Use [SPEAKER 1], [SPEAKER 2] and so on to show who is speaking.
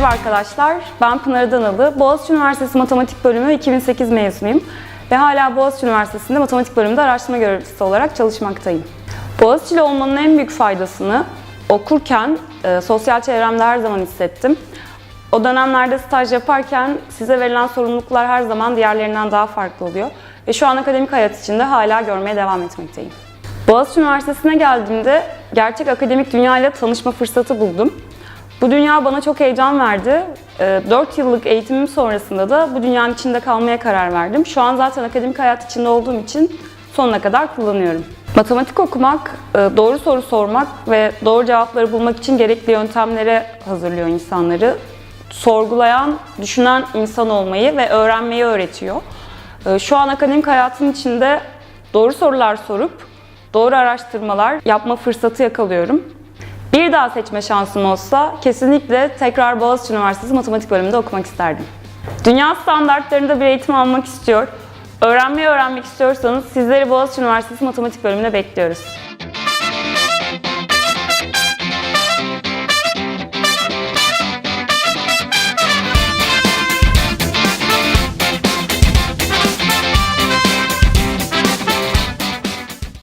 [SPEAKER 1] arkadaşlar, ben Pınar Danalı. Boğaziçi Üniversitesi Matematik Bölümü 2008 mezunuyum. Ve hala Boğaziçi Üniversitesi'nde matematik bölümünde araştırma görevlisi olarak çalışmaktayım. Boğaziçi'li olmanın en büyük faydasını okurken e, sosyal çevremde her zaman hissettim. O dönemlerde staj yaparken size verilen sorumluluklar her zaman diğerlerinden daha farklı oluyor. Ve şu an akademik hayat içinde hala görmeye devam etmekteyim. Boğaziçi Üniversitesi'ne geldiğimde gerçek akademik dünya ile tanışma fırsatı buldum. Bu dünya bana çok heyecan verdi. 4 yıllık eğitimim sonrasında da bu dünyanın içinde kalmaya karar verdim. Şu an zaten akademik hayat içinde olduğum için sonuna kadar kullanıyorum. Matematik okumak, e, doğru soru sormak ve doğru cevapları bulmak için gerekli yöntemlere hazırlıyor insanları. Sorgulayan, düşünen insan olmayı ve öğrenmeyi öğretiyor. E, Şu an akademik hayatın içinde doğru sorular sorup doğru araştırmalar yapma fırsatı yakalıyorum. Bir daha seçme şansım olsa kesinlikle tekrar Boğaziçi Üniversitesi Matematik bölümünde okumak isterdim. Dünya standartlarında bir eğitim almak istiyor. Öğrenmeyi öğrenmek istiyorsanız sizleri Boğaziçi Üniversitesi Matematik bölümüne bekliyoruz.